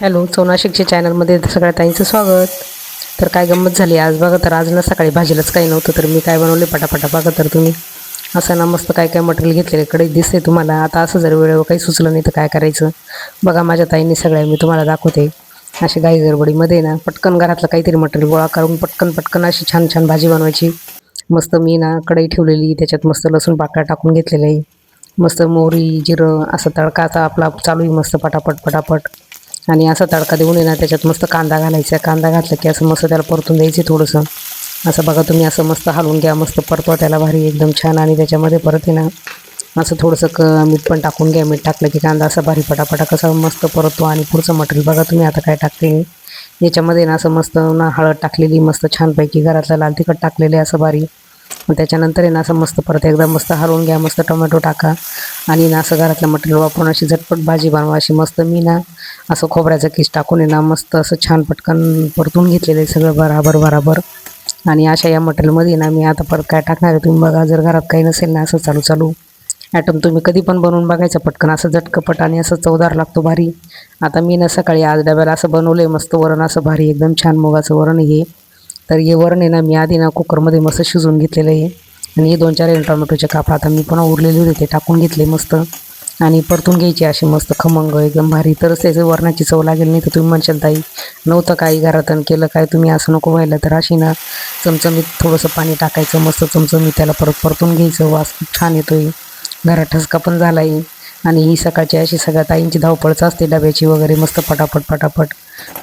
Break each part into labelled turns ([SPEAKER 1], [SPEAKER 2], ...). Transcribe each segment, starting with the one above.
[SPEAKER 1] Hello चौनाशिकच्या चॅनलमध्ये सगळ्या ताईंचं स्वागत. तर काय गंमत झाली आज? बघा तर आज ना सकाळी भाजीलाच काही नव्हतं तर मी काय बनवले? पटापटा बघा तर तुम्ही. असं ना मस्त काय काय मटेरियल घेतलेले कडे दिसते तुम्हाला. आता असं जर वेळेवर काही सुचलं नाही तर काय करायचं? बघा माझ्या ताईंनी सगळ्या मी तुम्हाला दाखवते. अशी गाई गडबडीमध्ये ना पटकन घरातलं काहीतरी मटेरियल गोळा करून पटकन पटकन अशी छान छान भाजी बनवायची. मस्त मी ना कढई ठेवलेली त्याच्यात मस्त लसूण पाकळ्या टाकून घेतलेलं आहे. मस्त मोहरी जिरं असं तडकाचा आपला चालू आहे मस्त पटापट पटापट. आणि असा तडका देऊन येणार त्याच्यात मस्त कांदा घालायचा कांदा घातला की असं मस्त त्याला परतून द्यायचे थोडंसं. असं बघा तुम्ही असं मस्त हलवून घ्या मस्त परतवा त्याला भारी एकदम छान. आणि त्याच्यामध्ये परत आहे ना असं थोडंसं क मीठ पण टाकून घ्या. मीठ टाकलं की कांदा असा भारी पटापटा कसा मस्त परततो आणि पुढचं मटेरियल बघा तुम्ही आता काय टाकते. याच्यामध्ये ना असं मस्त ना हळद टाकलेली मस्त छानपैकी घरातलं लाल तिखट टाकलेले असं भारी. मग त्याच्यानंतर आहे ना असं मस्त परत एकदा मस्त हलवून घ्या मस्त टोमॅटो टाका. आणि ना असं घरातलं मटेरियल वापरून अशी झटपट भाजी बनवा. अशी मस्त मी ना असं खोबऱ्याचं किस टाकून आहे ना मस्त असं छान पटकन परतून घेतलेलं आहे सगळं बराबर बराबर. आणि अशा या मटेरियलमध्ये ना मी आता परत काय टाकणार आहे तुम्ही बघा जर घरात काही नसेल ना असं चालू चालू. ॲटम तुम्ही कधी पण बनवून बघायचं पटकन असं झटकपट आणि असं चवदार लागतो भारी. आता मी ना सकाळी आज डब्याला असं बनवलं आहे मस्त वरण असं भारी एकदम छान मुगाचं वरण हे. तर हे वरण आहे ना मी आधी ना कुकरमध्ये मस्त शिजवून घेतलेलं आहे. आणि हे दोन चार टोमॅटोचे काप आता मी पुन्हा उरलेले होते ते टाकून घेतले मस्त. आणि परतून घ्यायची असे मस्त खमंग एकदम भारी. तरच त्याचं वरणाची चव लागेल नाही तर तुम्ही म्हणशाल ताई नव्हतं काही घरातून केलं काय तुम्ही असं नको व्हायला. तर अशी ना चमचमीत थोडंसं पाणी टाकायचं मस्त चमचमीत त्याला परत परतून घ्यायचं. वास खूप छान येतो आहे घरात ठसका पण झाला आहे आणि ही सकाळची अशी सगळ्या ताईंची धावपळच असते डब्याची वगैरे मस्त पटापट पटापट.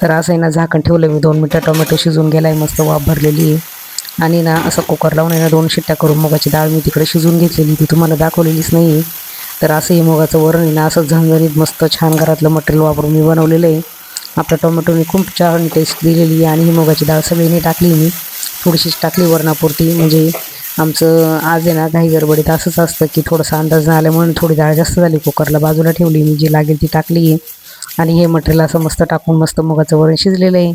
[SPEAKER 1] तर असं आहे ना झाकण ठेवलं मी. दोन मिनटं टोमॅटो शिजून गेला आहे मस्त वाफ भरलेली आहे. आणि ना असं कुकर लावून आहे ना दोन शिट्ट्या करून मगाची डाळ मी तिकडे शिजवून घेतलेली ती तुम्हाला दाखवलेलीच नाही आहे तर असं हे मुगाचं वरण आहे ना असं झणझणीत मस्त छान घरातलं मटेरियल वापरून मी बनवलेलं आहे. आपल्या टोमॅटोने खूप छान टेस्ट दिलेली आहे आणि ही मुगाची डाळ सगळीने टाकली मी. थोडीशीच टाकली वरणापुरती म्हणजे आमचं आज आहे ना काही गडबडीत असंच असतं की थोडासा अंदाज नाही आल्यामुळे थोडी डाळ जास्त झाली कुकरला बाजूला ठेवली मी जी लागेल ती टाकली आहे. आणि हे मटेरियल असं मस्त टाकून मस्त मुगाचं वरण शिजलेलं आहे.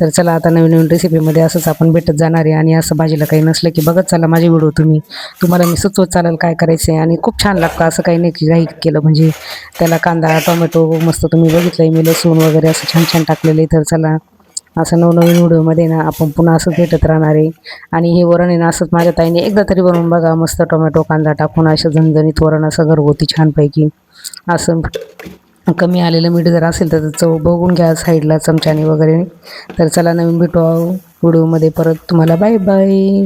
[SPEAKER 1] तर चला आता नवीन नवीन रेसिपीमध्ये असंच आपण भेटत जाणार आहे. आणि असं भाजीला काही नसलं की बघत चला माझे व्हिडिओ तुम्ही. तुम्हाला मी सुचवत चालेल काय करायचं आहे आणि खूप छान लागतं असं काही नाही की काही केलं म्हणजे त्याला कांदा टोमॅटो मस्त तुम्ही बघितलं आहे मी लसूण वगैरे असं छान छान टाकलेलं आहे. तर चला असं नवनवीन व्हिडिओमध्ये ना आपण पुन्हा असं भेटत राहणार आहे. आणि हे वरण आहे ना असंच माझ्या ताईने एकदा तरी बनवून बघा. मस्त टोमॅटो कांदा टाकून असं झणझणीत वरण असं घरगुती छानपैकी असं कमी आलेलं मीठ जर असेल तर चव बघून घ्या साईडला चमच्याने वगैरे. तर चला नवीन भेटू व्हिडिओमध्ये परत तुम्हाला. Bye bye